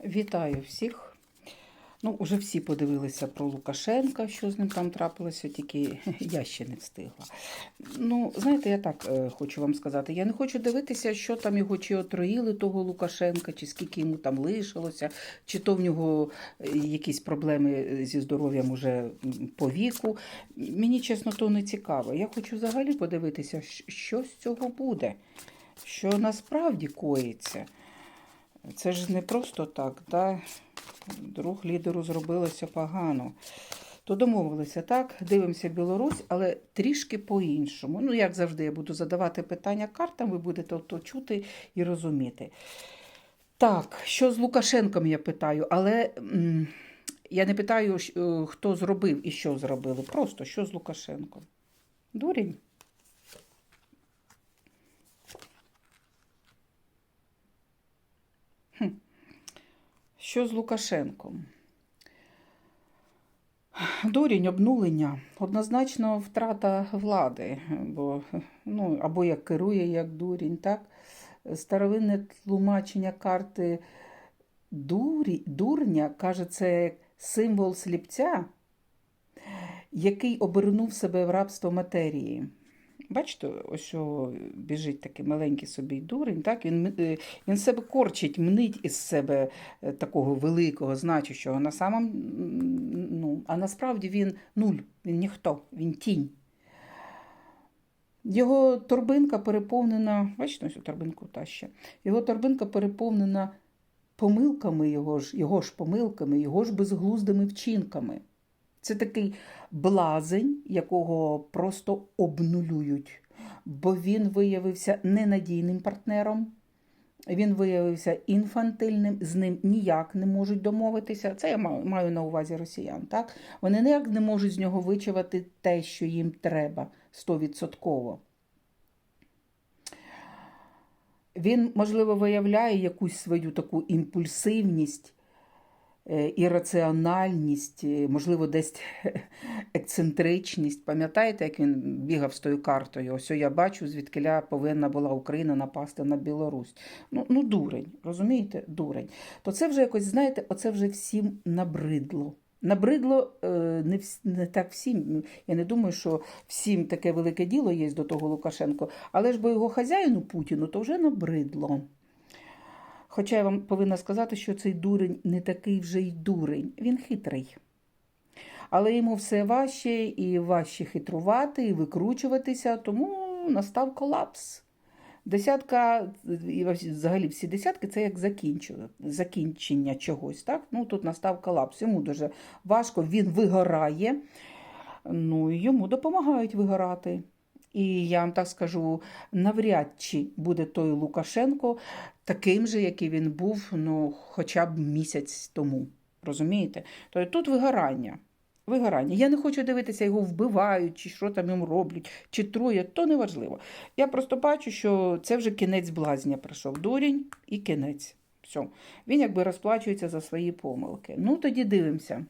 Вітаю всіх. Ну, уже всі подивилися про Лукашенка, що з ним там трапилося, тільки я ще не встигла. Ну, знаєте, я так е, хочу вам сказати. Я не хочу дивитися, що там його чи отруїли того Лукашенка, чи скільки йому там лишилося, чи то в нього е, якісь проблеми зі здоров'ям уже по віку. Мені, чесно, то не цікаво. Я хочу взагалі подивитися, що з цього буде, що насправді коїться. Це ж не просто так, да? друг лідеру зробилося погано. То домовилися так, дивимося Білорусь, але трішки по-іншому. Ну, як завжди, я буду задавати питання картам, ви будете то чути і розуміти. Так, що з Лукашенком я питаю, але м, я не питаю, е, хто зробив і що зробили. Просто що з Лукашенком? Дурень. Що з Лукашенком? Дурінь, обнулення, однозначно втрата влади, бо ну, або як керує як дурінь, так? Старовинне тлумачення карти дурі, дурня, каже, це символ сліпця, який обернув себе в рабство матерії. Бачите, ось біжить такий маленький собі дурень, так? Він, е, він себе корчить, мнить із себе е, такого великого, значущого, на самом, ну, а насправді він нуль, він ніхто, він тінь. Його торбинка переповнена, бачите, ось торбинку та ще. Його торбинка переповнена помилками його ж, його ж помилками, його ж безглуздими вчинками. Це такий блазень, якого просто обнулюють, бо він виявився ненадійним партнером. Він виявився інфантильним, з ним ніяк не можуть домовитися. Це я маю на увазі росіян. Так? Вони ніяк не можуть з нього вичавати те, що їм треба стовідсотково. Він, можливо, виявляє якусь свою таку імпульсивність, ірраціональність, е, можливо, десь ексцентричність. Пам'ятаєте, як він бігав з тою картою? Ось я бачу, звідкиля повинна була Україна напасти на Білорусь. Ну, ну дурень, розумієте? Дурень. То це вже якось, знаєте, оце вже всім набридло. Набридло е, не, не так всім. Я не думаю, що всім таке велике діло є до того Лукашенко, але ж бо його хазяїну Путіну то вже набридло. Хоча я вам повинна сказати, що цей дурень не такий вже й дурень, він хитрий. Але йому все важче і важче хитрувати, і викручуватися, тому настав колапс. Десятка, і взагалі всі десятки це як закінчення, чогось. Так? Ну, тут настав колапс. Йому дуже важко, він вигорає, ну і йому допомагають вигорати. І я вам так скажу, навряд чи буде той Лукашенко таким же, який він був ну, хоча б місяць тому. Розумієте? Тобто тут вигорання. Вигорання. Я не хочу дивитися, його вбивають, чи що там йому роблять, чи троє, то не важливо. Я просто бачу, що це вже кінець блазня прийшов. Дурень і кінець. Все. Він якби розплачується за свої помилки. Ну, тоді дивимося.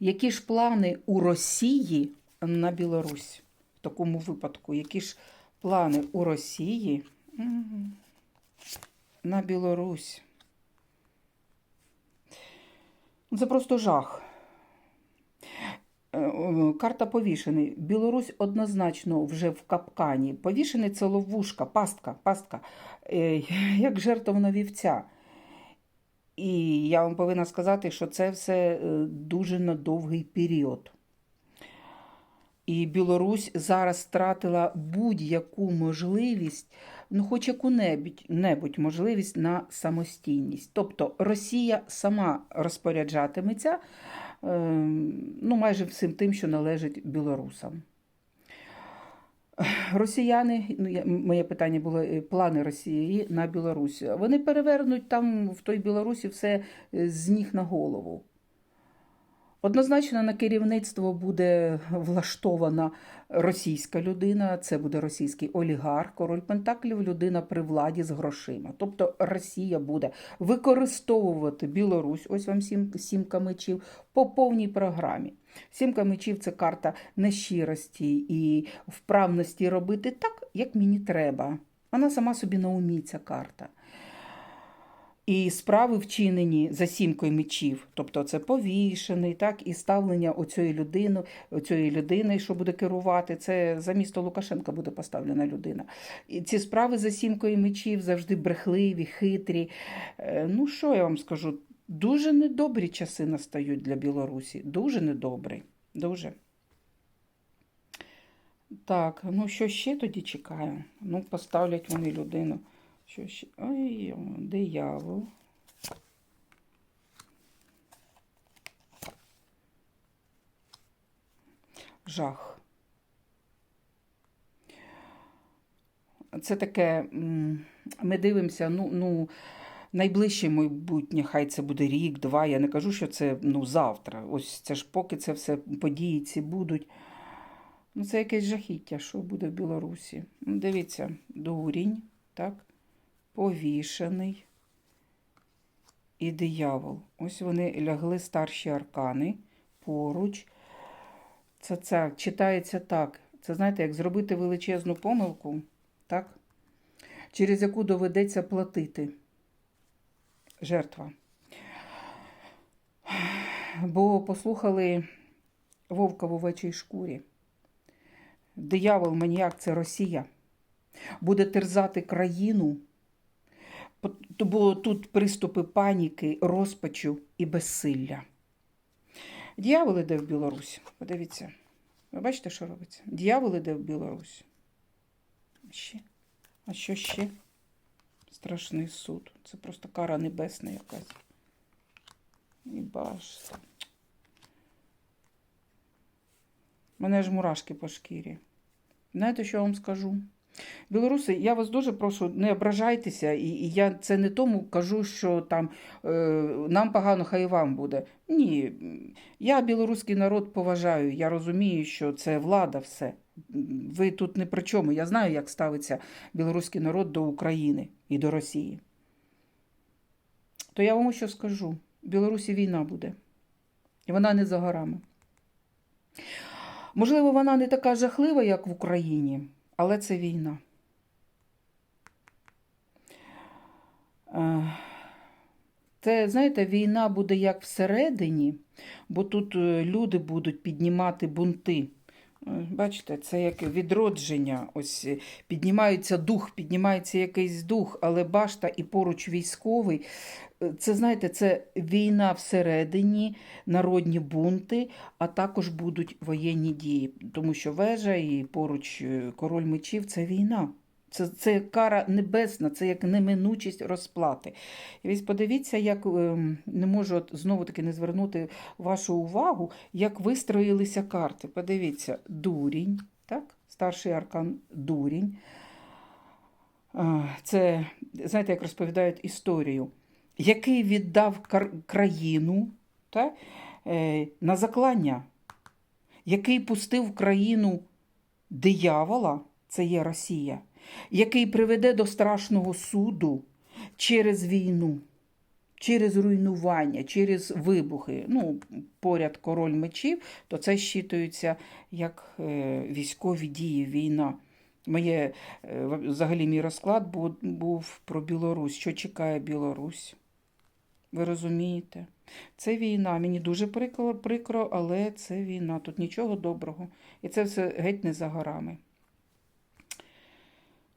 Які ж плани у Росії на Білорусь? Такому випадку, які ж плани у Росії на Білорусь? Це просто жах. Е, Карта повішений. Білорусь однозначно вже в капкані. Повішений це ловушка, пастка, пастка, е, як жертвовна вівця. І я вам повинна сказати, що це все е, дуже на довгий період. І Білорусь зараз втратила будь-яку можливість, ну хоч яку-небудь небудь можливість на самостійність. Тобто Росія сама розпоряджатиметься е, ну, майже всім тим, що належить білорусам. Росіяни, ну, моє питання було е, плани Росії на Білорусь. Вони перевернуть там в той Білорусі все е, з ніг на голову. Однозначно на керівництво буде влаштована російська людина, це буде російський олігарх, король Пентаклів, людина при владі з грошима. Тобто Росія буде використовувати Білорусь, ось вам сім, сімка мечів, по повній програмі. Сімка мечів це карта нещирості і вправності робити так, як мені треба. Вона сама собі на умі, ця карта. І справи вчинені за сімкою мечів, тобто це повішений, так, і ставлення оцієї людини, оцієї людини, що буде керувати, це за місто Лукашенка буде поставлена людина. І ці справи за сімкою мечів завжди брехливі, хитрі. Е, Ну, що я вам скажу? Дуже недобрі часи настають для Білорусі. Дуже недобрі. Дуже. Так, ну що ще тоді чекаю? Ну, поставлять вони людину. Що ще? Ой, диявол. Жах. Це таке, ми дивимося, ну, ну, найближче майбутнє, хай це буде рік, два. Я не кажу, що це ну, завтра. Ось це ж поки це все події ці будуть. Ну, це якесь жахіття, що буде в Білорусі. Ну, Дивіться, дурінь, так? Повішений і диявол. Ось вони лягли старші аркани поруч. Це, це читається так. Це знаєте, як зробити величезну помилку, так? через яку доведеться платити жертва. Бо послухали вовка в овечій шкурі. Диявол маніяк це Росія. Буде терзати країну, бо тут приступи паніки, розпачу і безсилля. Дьявол іде в Білорусь. Подивіться. Ви бачите, що робиться? Дьявол іде в Білорусь. Ще. А що ще? Страшний суд. Це просто кара небесна якась. І башта. Мене ж мурашки по шкірі. Знаєте, що я вам скажу? Білоруси, я вас дуже прошу, не ображайтеся, і, і я це не тому кажу, що там е, нам погано, хай вам буде. Ні, я білоруський народ поважаю. Я розумію, що це влада все. Ви тут не при чому. Я знаю, як ставиться білоруський народ до України і до Росії. То я вам що скажу: в Білорусі війна буде. І вона не за горами. Можливо, вона не така жахлива, як в Україні, але це війна. Е, Це, знаєте, війна буде як всередині, бо тут е, люди будуть піднімати бунти. Е, Бачите, це як відродження. Ось е, піднімається дух, піднімається якийсь дух, але башта і поруч військовий. Е, Це, знаєте, це війна всередині, народні бунти, а також будуть воєнні дії. Тому що вежа і поруч король мечів це війна. Це, це кара небесна, це як неминучість розплати. І ось подивіться, як ем, не можу от знову таки не звернути вашу увагу, як вистроїлися карти. Подивіться, дурінь, так? старший аркан дурінь. Це, знаєте, як розповідають історію, який віддав країну так? е, на заклання, який пустив країну диявола, це є Росія, який приведе до страшного суду через війну, через руйнування, через вибухи. Ну, поряд король мечів, то це щитується як е, військові дії, війна. Моє, е, взагалі, мій розклад був, про Білорусь. Що чекає Білорусь? Ви розумієте? Це війна. Мені дуже прикро, прикро, але це війна. Тут нічого доброго. І це все геть не за горами.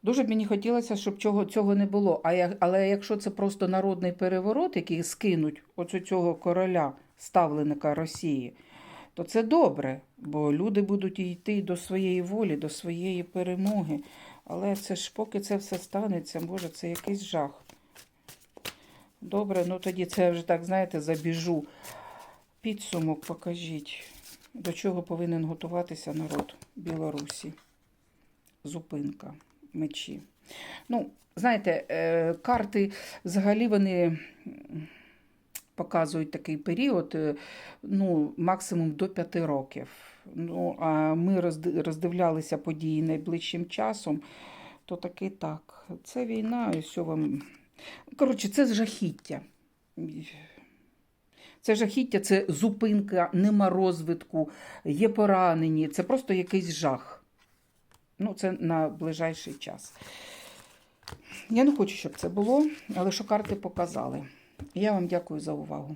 Дуже мені хотілося, щоб цього, цього не було. А я, але якщо це просто народний переворот, який скинуть оцю цього короля, ставленика Росії, то це добре, бо люди будуть йти до своєї волі, до своєї перемоги. Але це ж поки це все станеться, Боже, це якийсь жах. Добре, ну тоді це вже так, знаєте, забіжу. Підсумок покажіть, до чого повинен готуватися народ Білорусі. Зупинка, мечі. Ну, знаєте, е, карти взагалі вони показують такий період, е, ну, максимум до 5 років. Ну, а ми роздивлялися події найближчим часом, то таки так. Це війна, і все вам. Коротше, це жахіття. Це жахіття, це зупинка, нема розвитку, є поранені. Це просто якийсь жах. Ну, це на ближайший час. Я не хочу, щоб це було, але що карти показали. Я вам дякую за увагу.